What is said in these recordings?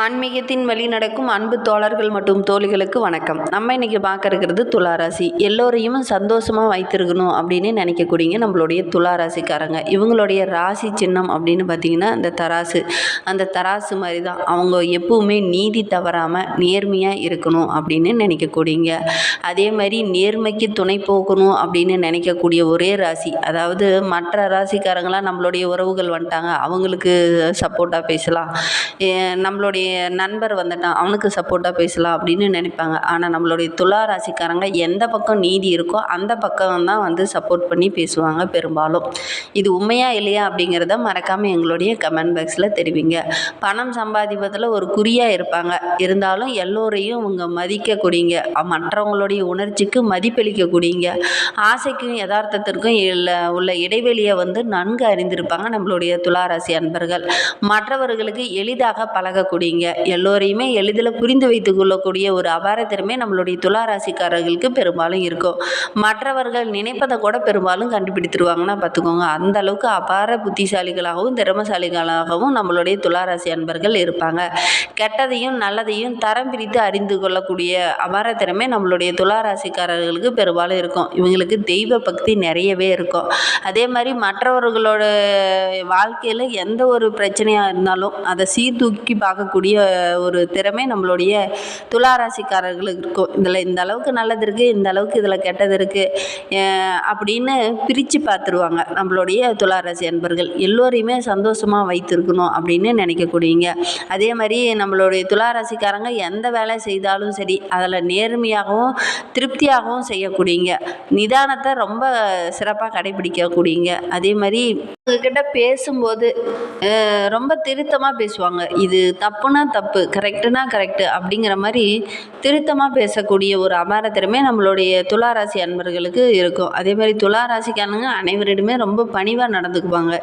ஆன்மீகத்தின் வழி நடக்கும் அன்பு தோழர்கள் மற்றும் தோழிகளுக்கு வணக்கம். நம்ம இன்னைக்கு பார்க்க இருக்கிறது துளாராசி. எல்லோரையும் சந்தோஷமாக வைத்திருக்கணும் அப்படின்னு நினைக்கக்கூடியங்க நம்மளுடைய துளாராசிக்காரங்க. இவங்களுடைய ராசி சின்னம் அப்படின்னு பார்த்தீங்கன்னா இந்த தராசு. அந்த தராசு மாதிரி தான் அவங்க எப்பவுமே நீதி தவறாமல் நேர்மையாக இருக்கணும் அப்படின்னு நினைக்கக்கூடியங்க. அதே மாதிரி நேர்மைக்கு துணை போகணும் அப்படின்னு நினைக்கக்கூடிய ஒரே ராசி. அதாவது மற்ற ராசிக்காரங்களாம் நம்மளுடைய உறவுகள் வந்துட்டாங்க. அவங்களுக்கு சப்போர்ட்டாக பேசலாம். ஏ, நம்மளுடைய நண்பர் வந்துட்டான் அவனுக்கு சப்போர்ட்டாக பேசலாம் அப்படின்னு நினைப்பாங்க. ஆனால் நம்மளுடைய துலா ராசிக்காரங்க எந்த பக்கம் நீதி இருக்கோ அந்த பக்கம் தான் வந்து சப்போர்ட் பண்ணி பேசுவாங்க பெரும்பாலும். இது உண்மையா இல்லையா அப்படிங்கிறத மறக்காமல் எங்களுடைய கமெண்ட் பாக்ஸில் தெரிவிங்க. பணம் சம்பாதிப்பதில் ஒரு குறியாக இருப்பாங்க. இருந்தாலும் எல்லோரையும் அவங்க மதிக்கக்கூடியங்க. மற்றவங்களுடைய உணர்ச்சிக்கு மதிப்பளிக்கக்கூடியங்க. ஆசைக்கும் யதார்த்தத்திற்கும் உள்ள இடைவெளியை வந்து நன்கு அறிந்திருப்பாங்க நம்மளுடைய துளாராசி அன்பர்கள். மற்றவர்களுக்கு எளிதாக பழகக்கூடிய பழகக்கூடியங்க எல்லோரையுமே எளிதில் புரிந்து வைத்து கொள்ளக்கூடிய ஒரு அபார திறமை நம்மளுடைய துளாராசிக்காரர்களுக்கு பெரும்பாலும் இருக்கும். மற்றவர்கள் நினைப்பதை கூட பெரும்பாலும் கண்டுபிடித்துருவாங்கன்னா பார்த்துக்கோங்க. அந்த அளவுக்கு அபார புத்திசாலிகளாகவும் திறமசாலிகளாகவும் நம்மளுடைய துளாராசி அன்பர்கள் இருப்பாங்க. கெட்டதையும் நல்லதையும் தரம் பிரித்து அறிந்து கொள்ளக்கூடிய அபார திறமை நம்மளுடைய துளாராசிக்காரர்களுக்கு பெரும்பாலும் இருக்கும். இவங்களுக்கு தெய்வ பக்தி நிறையவே இருக்கும். அதே மாதிரி மற்றவர்களோட வாழ்க்கையில் எந்த ஒரு பிரச்சனையாக இருந்தாலும் அதை சீர்தூக்கி பார்க்கக்கூடிய ஒரு திறமை நம்மளுடைய துளாராசிக்காரர்களுக்கு இருக்கும். இதில் இந்த அளவுக்கு நல்லது இருக்குது இந்த அளவுக்கு இதில் கெட்டது இருக்குது அப்படின்னு பிரித்து பார்த்துருவாங்க நம்மளுடைய துளாராசி அன்பர்கள். எல்லோரையுமே சந்தோஷமாக வைத்திருக்கணும் அப்படின்னு நினைக்கக்கூடியங்க அதே மாதிரி நம்மளுடைய துளாராசிக்காரங்க எந்த வேலை செய்தாலும் சரி அதில் நேர்மையாகவும் திருப்தியாகவும் செய்யக்கூடியங்க நிதானத்தை ரொம்ப சிறப்பாக கடைபிடிக்கக்கூடியங்க அதே மாதிரி கிட்ட பேசும்போது ரொம்ப திருத்தமாக பேசுவாங்க. இது தப்புனா தப்பு கரெக்டுனா கரெக்டு அப்படிங்கிற மாதிரி திருத்தமாக பேசக்கூடிய ஒரு அபார திறமை நம்மளுடைய துளாராசி அன்பர்களுக்கு இருக்கும். அதே மாதிரி துளாராசிக்காரங்க அனைவரிடமே ரொம்ப பணிவாக நடந்துக்குவாங்க.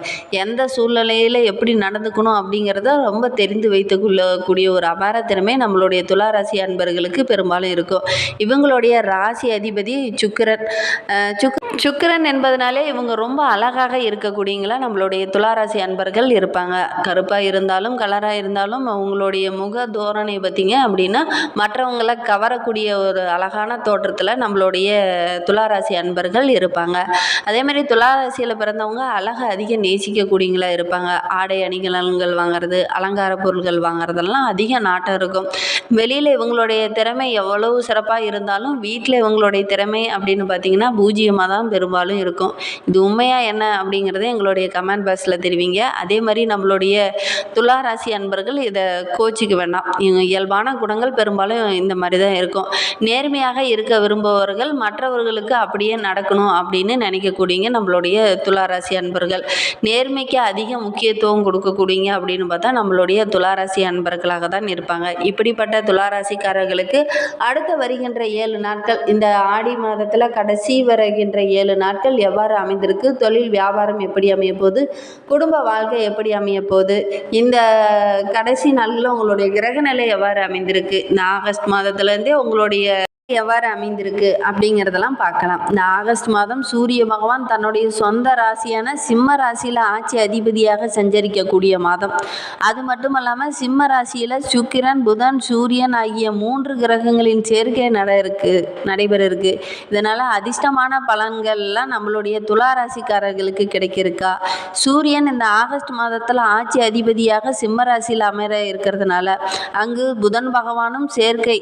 எந்த சூழ்நிலையில் எப்படி நடந்துக்கணும் அப்படிங்கிறத ரொம்ப தெரிந்து வைத்துக்கொள்ளக்கூடிய ஒரு அபார திறமை நம்மளுடைய துளாராசி அன்பர்களுக்கு பெரும்பாலும் இருக்கும். இவங்களுடைய ராசி அதிபதி சுக்கரன். சுக் சுக்கரன் என்பதனாலே இவங்க ரொம்ப அழகாக இருக்கக்கூடியங்களா நம்மளுடைய துளாராசி அன்பர்கள் இருப்பாங்க. கருப்பாக இருந்தாலும் கலராக இருந்தாலும் அவங்களுடைய முக தோரணை பார்த்தீங்க அப்படின்னா மற்றவங்களை கவரக்கூடிய ஒரு அழகான தோற்றத்தில் நம்மளுடைய துளாராசி அன்பர்கள் இருப்பாங்க. அதே மாதிரி துளாராசியில் பிறந்தவங்க அழகை அதிகம் நேசிக்கக்கூடியங்களா இருப்பாங்க. ஆடை அணிகலன்கள் வாங்குறது அலங்கார பொருட்கள் வாங்குறதெல்லாம் அதிக நாட்டம் இருக்கும். வெளியில் இவங்களுடைய திறமை எவ்வளவு சிறப்பாக இருந்தாலும் வீட்டில் இவங்களுடைய திறமை அப்படின்னு பார்த்தீங்கன்னா பூஜ்ஜியமாக தான் பெரும்பாலும் இருக்கும். இது உண்மையாக என்ன அப்படிங்கிறத எங்களுடைய கமெண்ட் பாக்ஸில் தெரிவிங்க. அதே மாதிரி நம்மளுடைய துலா ராசி அன்பர்கள் இதை கோச்சிக்க வேண்டாம். இவங்க இயல்பான குணங்கள் பெரும்பாலும் இந்த மாதிரி தான் இருக்கும். நேர்மையாக இருக்க விரும்புபவர்கள் மற்றவர்களுக்கு அப்படியே நடக்கணும் அப்படின்னு நினைக்கக்கூடியங்க நம்மளுடைய துலா ராசி அன்பர்கள். நேர்மைக்கு அதிக முக்கியத்துவம் கொடுக்கக்கூடியங்க அப்படின்னு பார்த்தா நம்மளுடைய துளாராசி அன்பர்களாக தான் இருப்பாங்க. இப்படிப்பட்ட துளாராசிக்காரர்களுக்கு அடுத்து வருகின்ற ஏழு நாட்கள் இந்த ஆடி மாதத்தில் கடைசி வருகின்ற ஏழு நாட்கள் எவ்வாறு அமைந்திருக்கு தொழில் வியாபாரம் எப்படி அமைய போது குடும்ப வாழ்க்கை எப்படி அமைய போகுது இந்த கடைசி நாள்களில் உங்களுடைய கிரகநிலை எவ்வாறு அமைந்திருக்கு? இந்த ஆகஸ்ட் மாதத்துலேருந்தே உங்களுடைய எவ்வாறு அமைந்திருக்கு அப்படிங்கிறதெல்லாம் பார்க்கலாம். இந்த ஆகஸ்ட் மாதம் சூரிய பகவான் தன்னுடைய சொந்த ராசியான சிம்ம ராசியில் ஆட்சி அதிபதியாக சஞ்சரிக்கக்கூடிய மாதம். அது மட்டும் இல்லாமல் சிம்ம ராசியில் சுக்கிரன் புதன் சூரியன் ஆகிய மூன்று கிரகங்களின் சேர்க்கை நட இருக்கு நடைபெற இருக்கு இதனால் அதிர்ஷ்டமான பலன்கள்லாம் நம்மளுடைய துலா ராசிக்காரர்களுக்கு கிடைக்கிருக்கா? சூரியன் இந்த ஆகஸ்ட் மாதத்தில் ஆட்சி அதிபதியாக சிம்ம ராசியில் அமர இருக்கிறதுனால அங்கு புதன் பகவானும் சேர்க்கை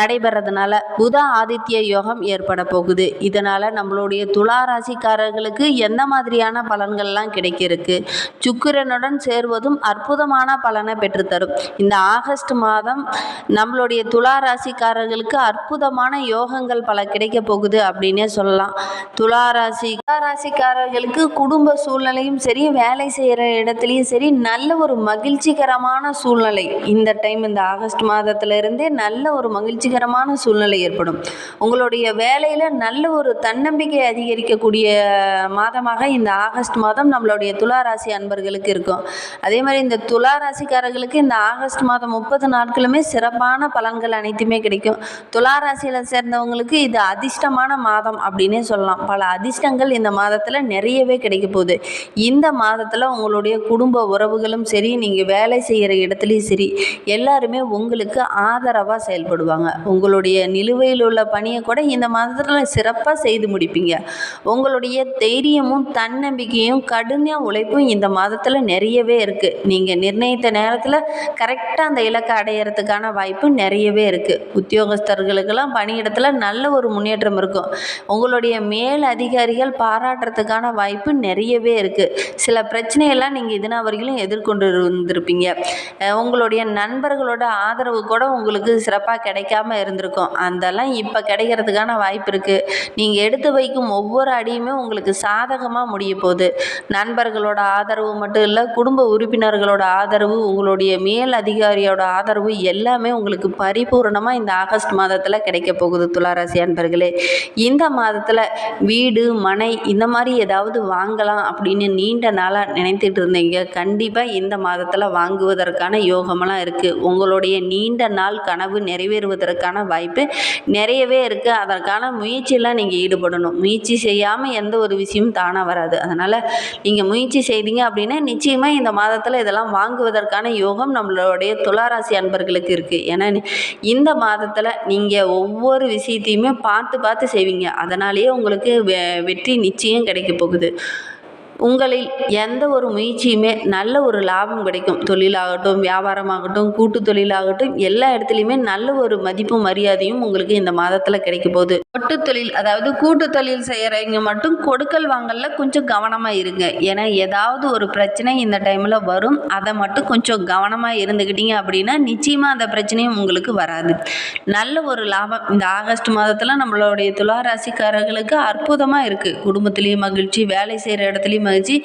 நடைபெறதுனால புத ஆதித்ய யோகம் ஏற்பட போகுது. இதனால் நம்மளுடைய துலா ராசிக்காரர்களுக்கு எந்த மாதிரியான பலன்கள்லாம் கிடைக்கிருக்கு சுக்கிரனுடன் சேர்வதும் அற்புதமான பலனை பெற்றுத்தரும். இந்த ஆகஸ்ட் மாதம் நம்மளுடைய துலா ராசிக்காரர்களுக்கு அற்புதமான யோகங்கள் பல கிடைக்க போகுது அப்படின்னே சொல்லலாம். துலா ராசி துலா ராசிக்காரர்களுக்கு குடும்ப சூழ்நிலையும் சரி வேலை செய்கிற இடத்துலையும் சரி நல்ல ஒரு மகிழ்ச்சிகரமான சூழ்நிலை. இந்த டைம் இந்த ஆகஸ்ட் மாதத்துல இருந்தே நல்ல ஒரு மகிழ்ச்சிகரமான சூழ்நிலை ஏற்படும். உங்களுடைய வேலையில் நல்ல ஒரு தன்னம்பிக்கை அதிகரிக்கக்கூடிய மாதமாக இந்த ஆகஸ்ட் மாதம் நம்மளுடைய துளாராசி அன்பர்களுக்கு இருக்கும். அதே மாதிரி இந்த துளாராசிக்காரர்களுக்கு இந்த ஆகஸ்ட் மாதம் முப்பது நாட்களுமே சிறப்பான பலன்கள் அனைத்துமே கிடைக்கும். துளாராசியில் சேர்ந்தவங்களுக்கு இது அதிர்ஷ்டமான மாதம் அப்படின்னே சொல்லலாம். பல அதிர்ஷ்டங்கள் இந்த மாதத்தில் நிறையவே கிடைக்க போகுது. இந்த மாதத்தில் உங்களுடைய குடும்ப உறவுகளும் சரி நீங்கள் வேலை செய்கிற இடத்துலையும் சரி எல்லாருமே உங்களுக்கு ஆதரவாக செயல்படுவாங்க. உங்களுடைய நிலுவையில் உள்ள பணியை கூட இந்த மாதத்தில் சிறப்பாக செய்து முடிப்பீங்க. உங்களுடைய தைரியமும் தன்னம்பிக்கையும் கடுமையாக உழைப்பும் இந்த மாதத்தில் நிறையவே இருக்குது நீங்கள் நிர்ணயித்த நேரத்தில் கரெக்டாக அந்த இலக்கை அடையிறதுக்கான வாய்ப்பு நிறையவே இருக்குது உத்தியோகஸ்தர்களுக்கெல்லாம் பணியிடத்தில் நல்ல ஒரு முன்னேற்றம் இருக்கும். உங்களுடைய மேல் அதிகாரிகள் பாராட்டுறதுக்கான வாய்ப்பு நிறையவே இருக்குது சில பிரச்சனையெல்லாம் நீங்கள் இதுனா வரையிலும் எதிர்கொண்டு இருந்திருப்பீங்க உங்களுடைய நண்பர்களோட ஆதரவு கூட உங்களுக்கு சிறப்பாக கிடைக்காம இருந்திருக்கும். அந்த அதெல்லாம் இப்போ கிடைக்கிறதுக்கான வாய்ப்பு இருக்குது நீங்கள் எடுத்து வைக்கும் ஒவ்வொரு அடியுமே உங்களுக்கு சாதகமாக முடிய போகுது. நண்பர்களோட ஆதரவு மட்டும் இல்லை குடும்ப உறுப்பினர்களோட ஆதரவு உங்களுடைய மேல் அதிகாரியோட ஆதரவு எல்லாமே உங்களுக்கு பரிபூரணமாக இந்த ஆகஸ்ட் மாதத்தில் கிடைக்க போகுது துளாராசி அன்பர்களே. இந்த மாதத்தில் வீடு மனை இந்த மாதிரி ஏதாவது வாங்கலாம் அப்படின்னு நீண்ட நாளாக நினைத்துட்டு இருந்தீங்க. கண்டிப்பாக இந்த மாதத்தில் வாங்குவதற்கான யோகமெல்லாம் இருக்குது உங்களுடைய நீண்ட நாள் கனவு நிறைவேறுவதற்கான வாய்ப்பு நிறையவே இருக்குது அதற்கான முயற்சியெல்லாம் நீங்கள் ஈடுபடணும். முயற்சி செய்யாமல் எந்த ஒரு விஷயமும் தானாக வராது. அதனால் நீங்கள் முயற்சி செய்தீங்க அப்படின்னா நிச்சயமாக இந்த மாதத்தில் இதெல்லாம் வாங்குவதற்கான யோகம் நம்மளுடைய துளாராசி அன்பர்களுக்கு இருக்குது ஏன்னா இந்த மாதத்தில் நீங்கள் ஒவ்வொரு விஷயத்தையுமே பார்த்து பார்த்து செய்வீங்க. அதனாலேயே உங்களுக்கு வெ வெற்றி நிச்சயம் கிடைக்க போகுது. உங்களில் எந்த ஒரு முயற்சியுமே நல்ல ஒரு லாபம் கிடைக்கும். தொழிலாகட்டும் வியாபாரமாகட்டும் கூட்டு தொழிலாகட்டும் எல்லா இடத்துலையுமே நல்ல ஒரு மதிப்பும் மரியாதையும் உங்களுக்கு இந்த மாதத்தில் கிடைக்க போகுது. ஒட்டு தொழில் அதாவது கூட்டு தொழில் செய்கிறவங்க மட்டும் கொடுக்கல் வாங்கல கொஞ்சம் கவனமாக இருங்க. ஏன்னா ஏதாவது ஒரு பிரச்சனை இந்த டைமில் வரும். அதை மட்டும் கொஞ்சம் கவனமாக இருந்துக்கிட்டீங்க அப்படின்னா நிச்சயமாக அந்த பிரச்சனையும் உங்களுக்கு வராது. நல்ல ஒரு லாபம் இந்த ஆகஸ்ட் மாதத்தில் நம்மளுடைய துலா ராசிக்காரர்களுக்கு அற்புதமாக இருக்குது குடும்பத்துலேயும் மகிழ்ச்சி வேலை செய்கிற இடத்துலையும் மகிழ்ச்சி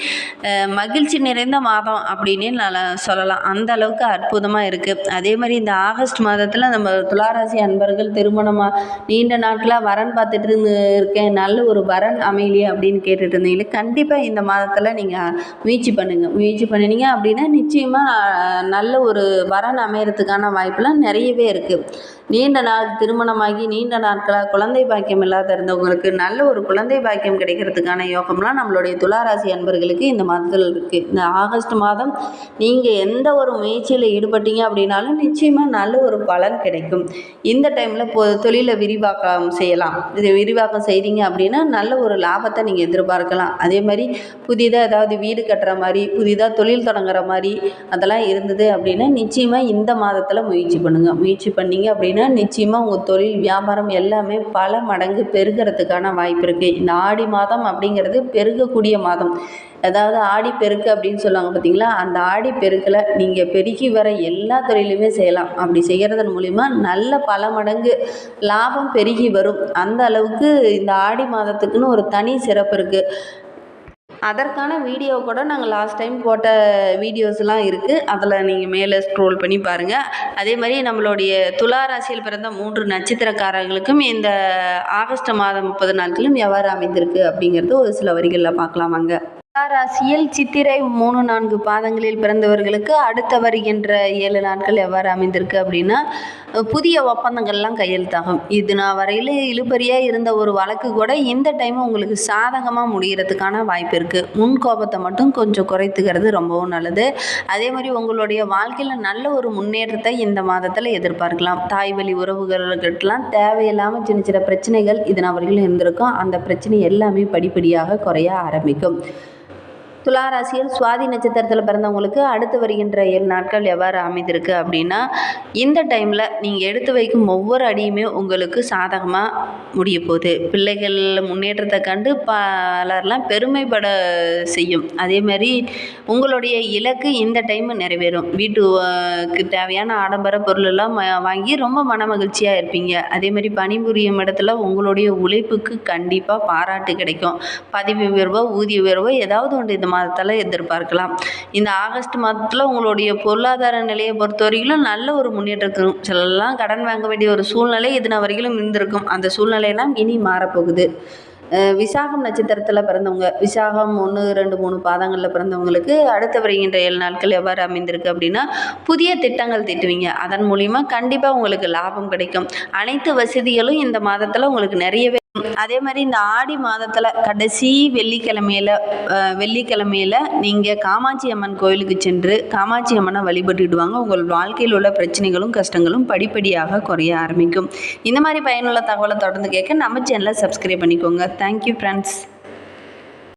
மகிழ்ச்சி நிறைந்த மாதம் அப்படின்னு நல்லா சொல்லலாம். அந்த அளவுக்கு அற்புதமாக இருக்குது அதே மாதிரி இந்த ஆகஸ்ட் மாதத்தில் நம்ம துளாராசி அன்பர்கள் திருமணமாக நீண்ட நாட்களாக வரன் பார்த்துட்டு இருந்து இருக்கேன். நல்ல ஒரு வரன் அமையலையே அப்படின்னு கேட்டுட்டு இருந்தீங்களே கண்டிப்பாக இந்த மாதத்தில் நீங்கள் முயற்சி பண்ணுங்கள் முயற்சி பண்ணினீங்க அப்படின்னா நிச்சயமாக நல்ல ஒரு வரன் அமையறதுக்கான வாய்ப்புலாம் நிறையவே இருக்குது நீண்ட நாள் திருமணமாகி நீண்ட நாட்களாக குழந்தை பாக்கியம் இல்லாத இருந்தவங்களுக்கு நல்ல ஒரு குழந்தை பாக்கியம் கிடைக்கிறதுக்கான யோகம்லாம் நம்மளுடைய துளாராசி அன்பர்களுக்கு இந்த மாதத்தில் இருக்குது இந்த ஆகஸ்ட் மாதம் நீங்கள் எந்த ஒரு முயற்சியில் ஈடுபட்டீங்க அப்படின்னாலும் நிச்சயமாக நல்ல ஒரு பலன் கிடைக்கும். இந்த டைமில் இப்போ தொழிலை விரிவாக்கம் செய்யலாம். இதை விரிவாக்கம் செய்கிறீங்க அப்படின்னா நல்ல ஒரு லாபத்தை நீங்கள் எதிர்பார்க்கலாம். அதே மாதிரி புதிதாக ஏதாவது வீடு கட்டுற மாதிரி புதிதாக தொழில் தொடங்குற மாதிரி அதெல்லாம் இருந்தது அப்படின்னா நிச்சயமாக இந்த மாதத்தில் முயற்சி பண்ணுங்கள் முயற்சி பண்ணீங்க அப்படின்னா நிச்சயமாக உங்கள் தொழில் வியாபாரம் எல்லாமே பல மடங்கு பெருகிறதுக்கான வாய்ப்பு இருக்குது இந்த ஆடி மாதம் அப்படிங்கிறது பெருகக்கூடிய மாதம். அதாவது ஆடி பெருக்கு அப்படின்னு சொல்லுவாங்க பார்த்தீங்களா? அந்த ஆடி பெருக்கில் நீங்கள் பெருகி வர எல்லா தொழிலுமே செய்யலாம். அப்படி செய்கிறதன் மூலிமா நல்ல பல மடங்கு லாபம் பெருகி வரும். அந்த அளவுக்கு இந்த ஆடி மாதத்துக்குன்னு ஒரு தனி சிறப்பு இருக்குது அதற்கான வீடியோ கூட நாங்கள் லாஸ்ட் டைம் போட்ட வீடியோஸ்லாம் இருக்குது அதில் நீங்கள் மேலே ஸ்க்ரோல் பண்ணி பாருங்கள் அதே மாதிரி நம்மளுடைய துலா ராசியில் பிறந்த மூன்று நட்சத்திரக்காரர்களுக்கும் இந்த ஆகஸ்ட் மாதம் முப்பது நாட்களும் எவ்வாறு அமைந்திருக்கு அப்படிங்கிறது ஒரு சில வரிகளில் பார்க்கலாம் வாங்க ராசியில் சித்திரை மூணு நான்கு பாதங்களில் பிறந்தவர்களுக்கு அடுத்த வருகின்ற ஏழு நாட்கள் எவ்வாறு அமைந்திருக்கு அப்படின்னா புதிய ஒப்பந்தங்கள்லாம் கையெழுத்தாகும். இது நான் வரையில் இழுபறியாக இருந்த ஒரு வழக்கு கூட இந்த டைம் உங்களுக்கு சாதகமாக முடிகிறதுக்கான வாய்ப்பு இருக்குது முன் கோபத்தை மட்டும் கொஞ்சம் குறைத்துக்கிறது ரொம்பவும் நல்லது. அதே மாதிரி உங்களுடைய வாழ்க்கையில் நல்ல ஒரு முன்னேற்றத்தை இந்த மாதத்தில் எதிர்பார்க்கலாம். தாய் வழி உறவுகளுக்கெல்லாம் தேவையில்லாமல் சின்ன சின்ன பிரச்சனைகள் இது நான் வரையிலும் இருந்திருக்கும். அந்த பிரச்சனை எல்லாமே படிப்படியாக குறைய ஆரம்பிக்கும். துளாராசியில் சுவாதி நட்சத்திரத்தில் பிறந்தவங்களுக்கு அடுத்து வருகின்ற ஏழு நாட்கள் எவ்வாறு அமைந்திருக்கு அப்படின்னா இந்த டைமில் நீங்கள் எடுத்து வைக்கும் ஒவ்வொரு அடியுமே உங்களுக்கு சாதகமாக முடிய போகுது. பிள்ளைகள் முன்னேற்றத்தை கண்டு பலர்லாம் பெருமைப்பட செய்யும். அதே மாதிரி உங்களுடைய இலக்கு இந்த டைம் நிறைவேறும். வீட்டுக்கு தேவையான ஆடம்பர பொருளெல்லாம் வாங்கி ரொம்ப மன மகிழ்ச்சியாக இருப்பீங்க. அதேமாதிரி பணிபுரியும் இடத்துல உங்களுடைய உழைப்புக்கு கண்டிப்பாக பாராட்டு கிடைக்கும். பதவி உயர்வோ ஊதிய உயர்வோ ஏதாவது ஒன்று இந்த மாதத்தில் எதிர்பார்க்கலாம். இந்த ஆகஸ்ட் மாதத்தில் உங்களுடைய பொருளாதார நிலையை பொறுத்த வரையிலும் நல்ல ஒரு முன்னேற்றம் இருக்கும். சிலர்லாம் கடன் வாங்க வேண்டிய ஒரு சூழ்நிலை இதுன வரையிலும் இருந்திருக்கும். அந்த சூழ்நிலையெல்லாம் இனி மாறப்போகுது. விசாகம் நட்சத்திரத்தில் பிறந்தவங்க விசாகம் ஒன்று ரெண்டு மூணு பாதங்களில் பிறந்தவங்களுக்கு அடுத்து வருகின்ற ஏழு நாட்கள் எவ்வாறு அமைந்திருக்கு அப்படின்னா புதிய திட்டங்கள் தீட்டுவீங்க. அதன் மூலிமா கண்டிப்பாக உங்களுக்கு லாபம் கிடைக்கும். அனைத்து வசதிகளும் இந்த மாதத்தில் உங்களுக்கு நிறையவே அதே மாதிரி இந்த ஆடி மாதத்தில் கடைசி வெள்ளிக்கிழமையில வெள்ளிக்கிழமையில நீங்கள் காமாட்சி அம்மன் கோயிலுக்கு சென்று காமாட்சி அம்மனை வழிபட்டுட்டு வாங்க உங்கள் வாழ்க்கையில் உள்ள பிரச்சனைகளும் கஷ்டங்களும் படிப்படியாக குறைய ஆரம்பிக்கும். இந்த மாதிரி பயனுள்ள தகவலை தொடர்ந்து கேட்க நம்ம சேனலை சப்ஸ்கிரைப் பண்ணிக்கோங்க. Thank you friends